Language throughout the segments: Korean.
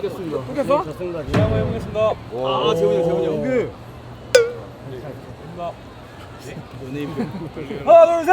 알겠습니다. 끊겼어? 좋습니다. 네, 한번 해보겠습니다. 아, 재훈이 형, 재훈이 형. 그. 연예인 하나, 둘, 셋!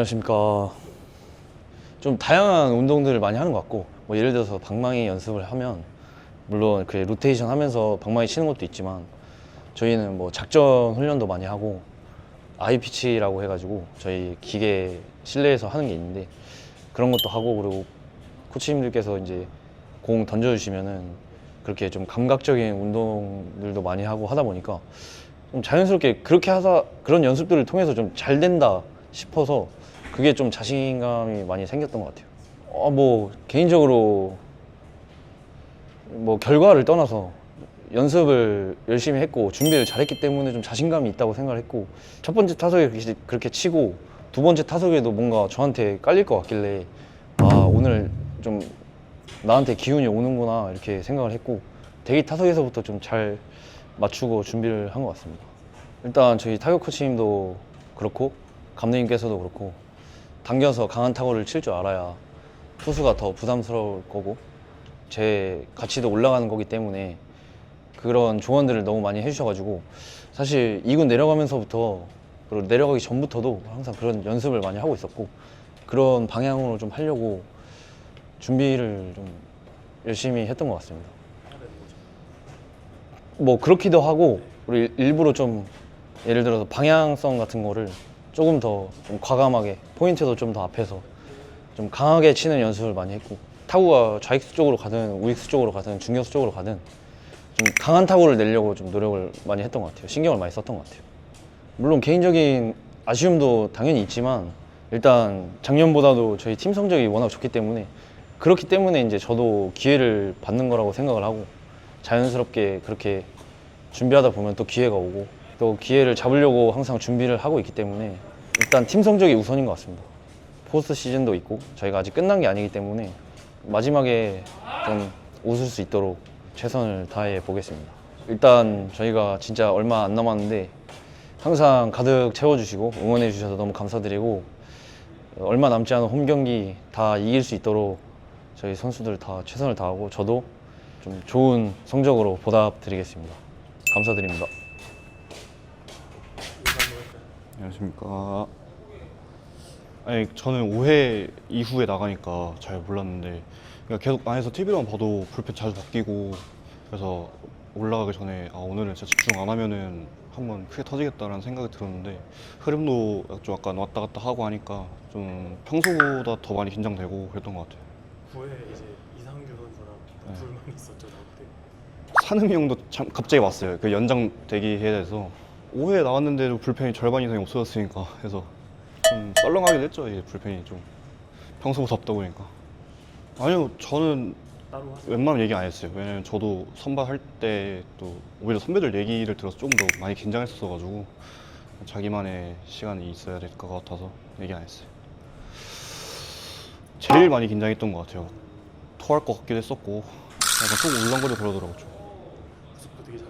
안녕하십니까. 좀 다양한 운동들을 많이 하는 것 같고, 뭐 예를 들어서 방망이 연습을 하면, 물론 그 로테이션 하면서 방망이 치는 것도 있지만, 저희는 뭐 작전 훈련도 많이 하고, 아이피치라고 해가지고, 저희 기계 실내에서 하는 게 있는데, 그런 것도 하고, 그리고 코치님들께서 이제 공 던져주시면은, 그렇게 좀 감각적인 운동들도 많이 하고 하다 보니까, 좀 자연스럽게 그렇게 하다, 그런 연습들을 통해서 좀 잘 된다 싶어서, 그게 좀 자신감이 많이 생겼던 것 같아요. 어, 뭐, 개인적으로, 뭐, 결과를 떠나서 연습을 열심히 했고, 준비를 잘했기 때문에 좀 자신감이 있다고 생각을 했고, 첫 번째 타석에 그렇게, 치고, 두 번째 타석에도 뭔가 저한테 깔릴 것 같길래, 아, 오늘 좀 나한테 기운이 오는구나 이렇게 생각을 했고 대기 타석에서부터 좀 잘 맞추고 준비를 한 것 같습니다. 일단 저희 타격 코치님도 그렇고 감독님께서도 그렇고 당겨서 강한 타구를 칠 줄 알아야 투수가 더 부담스러울 거고 제 가치도 올라가는 거기 때문에 그런 조언들을 너무 많이 해주셔가지고 사실 2군 내려가면서부터 그리고 내려가기 전부터도 항상 그런 연습을 많이 하고 있었고 그런 방향으로 좀 하려고 준비를 좀 열심히 했던 것 같습니다. 뭐 그렇기도 하고 우리 일부러 좀 예를 들어서 방향성 같은 거를 조금 더 좀 과감하게 포인트도 좀 더 앞에서 좀 강하게 치는 연습을 많이 했고 타구가 좌익수 쪽으로 가든 우익수 쪽으로 가든 중격수 쪽으로 가든 좀 강한 타구를 내려고 좀 노력을 많이 했던 것 같아요. 신경을 많이 썼던 것 같아요. 물론 개인적인 아쉬움도 당연히 있지만 일단 작년보다도 저희 팀 성적이 워낙 좋기 때문에 그렇기 때문에 이제 저도 기회를 받는 거라고 생각을 하고 자연스럽게 그렇게 준비하다 보면 또 기회가 오고 또 기회를 잡으려고 항상 준비를 하고 있기 때문에 일단 팀 성적이 우선인 것 같습니다. 포스트 시즌도 있고 저희가 아직 끝난 게 아니기 때문에 마지막에 좀 웃을 수 있도록 최선을 다해 보겠습니다. 일단 저희가 진짜 얼마 안 남았는데 항상 가득 채워주시고 응원해 주셔서 너무 감사드리고 얼마 남지 않은 홈 경기 다 이길 수 있도록 저희 선수들 다 최선을 다하고 저도 좀 좋은 성적으로 보답드리겠습니다. 감사드립니다. 안녕하십니까. 아니 저는 5회 이후에 나가니까 잘 몰랐는데 그러니까 계속 안에서 TV로만 봐도 불펜 자주 바뀌고 그래서 올라가기 전에 아 오늘은 진짜 집중 안 하면은 한번 크게 터지겠다라는 생각이 들었는데 흐름도 좀 약간 왔다 갔다 하고 하니까 좀 평소보다 더 많이 긴장되고 그랬던 것 같아요. 9회 이제 이상규 선수랑 네. 불만 있었죠 그때. 산음이 형도 참 갑자기 왔어요. 그 연장 대기해야 돼서 5회 나왔는데도 불펜이 절반 이상이 없어졌으니까 해서 좀 썰렁하긴 했죠. 이 불펜이 좀 평소보다 없다 보니까. 아니요, 저는 따로 하세요. 웬만하면 얘기 안 했어요. 왜냐면 저도 선발할 때 또 오히려 선배들 얘기를 들어서 조금 더 많이 긴장했었어가지고 자기만의 시간이 있어야 될 것 같아서 얘기 안 했어요. 제일 많이 긴장했던 것 같아요. 토할 것 같기도 했었고 약간 속 울렁거려 그러더라고요. 모습도 되게 잘 나왔고.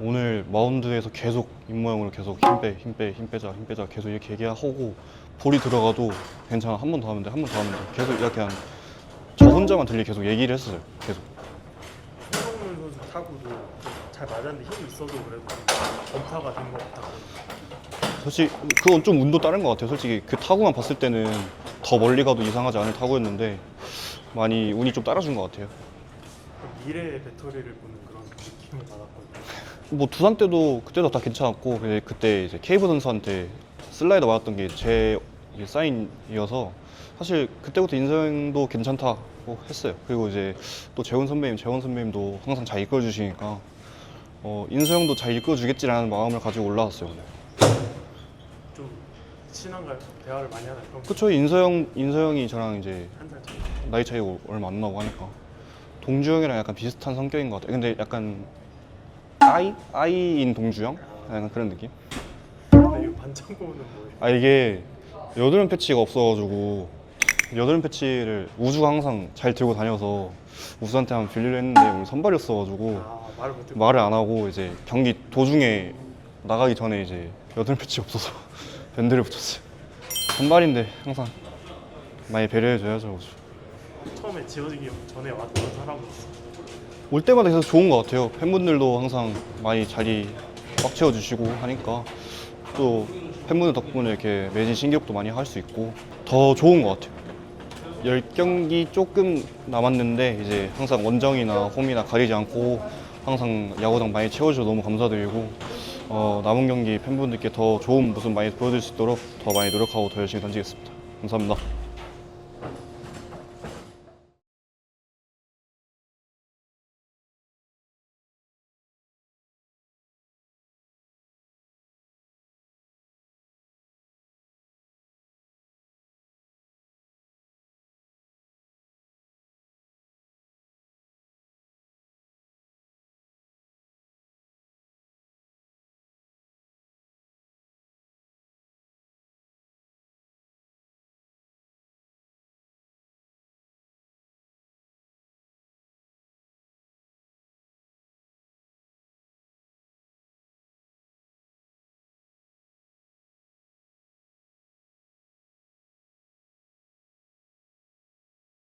오늘 마운드에서 계속 입모양으로 계속 힘 빼, 힘 빼, 힘 빼자, 힘 빼자 계속 이렇게 얘기하고 볼이 들어가도 괜찮아 한 번 더 하면 돼, 한 번 더 하면 돼 계속 이렇게 한 저 혼자만 들리 계속 얘기를 했어요. 계속 손흥민 선수 타구도 잘 맞았는데 힘이 있어도 그래도 범타가 된 것 같다고. 솔직히 그건 좀 운도 따른 것 같아요. 솔직히 그 타구만 봤을 때는 더 멀리 가도 이상하지 않은 타구였는데 많이 운이 좀 따라준 것 같아요. 미래의 배터리를 보는 그런 느낌을 받았거든요. 뭐 두산 때도 그때도 다 괜찮았고 근데 그때 이제 케이브 선수한테 슬라이더 맞았던 게 제 사인이어서 사실 그때부터 인성도 괜찮다고 했어요. 그리고 이제 또 재훈 선배님, 재원 선배님도 항상 잘 이끌어 주시니까 어, 인서 형도 잘 이끌어 주겠지라는 마음을 가지고 올라왔어요. 오늘. 좀 친한가요? 대화를 많이 하나요? 그럼 그쵸 인서 형, 인서 형이 저랑 이제 한살 차이. 나이 차이가 얼마 안 나고 하니까 동주 형이랑 약간 비슷한 성격인 것 같아요. 근데 약간 아이? 아이인 동주 형? 약간 그런 느낌? 근데 이 반창고는 뭐예요? 아 이게 여드름 패치가 없어가지고 여드름 패치를 우주가 항상 잘 들고 다녀서 우수한테 한번 빌리려 했는데 오늘 선발이었어가지고 아 말을 못했고. 말을 안 하고 이제 경기 도중에 나가기 전에 이제 여드름 패치 없어서 밴드를 붙였어요. 선발인데 항상 많이 배려해줘야죠. 처음에 지어지기 전에 왔던 사람은 올 때마다 계속 좋은 것 같아요. 팬분들도 항상 많이 자리 꽉 채워주시고 하니까 또 팬분들 덕분에 이렇게 매진 신기록도 많이 할 수 있고 더 좋은 것 같아요. 10경기 조금 남았는데 이제 항상 원정이나 홈이나 가리지 않고 항상 야구장 많이 채워주셔서 너무 감사드리고 어, 남은 경기 팬분들께 더 좋은 모습 많이 보여줄 수 있도록 더 많이 노력하고 더 열심히 던지겠습니다. 감사합니다.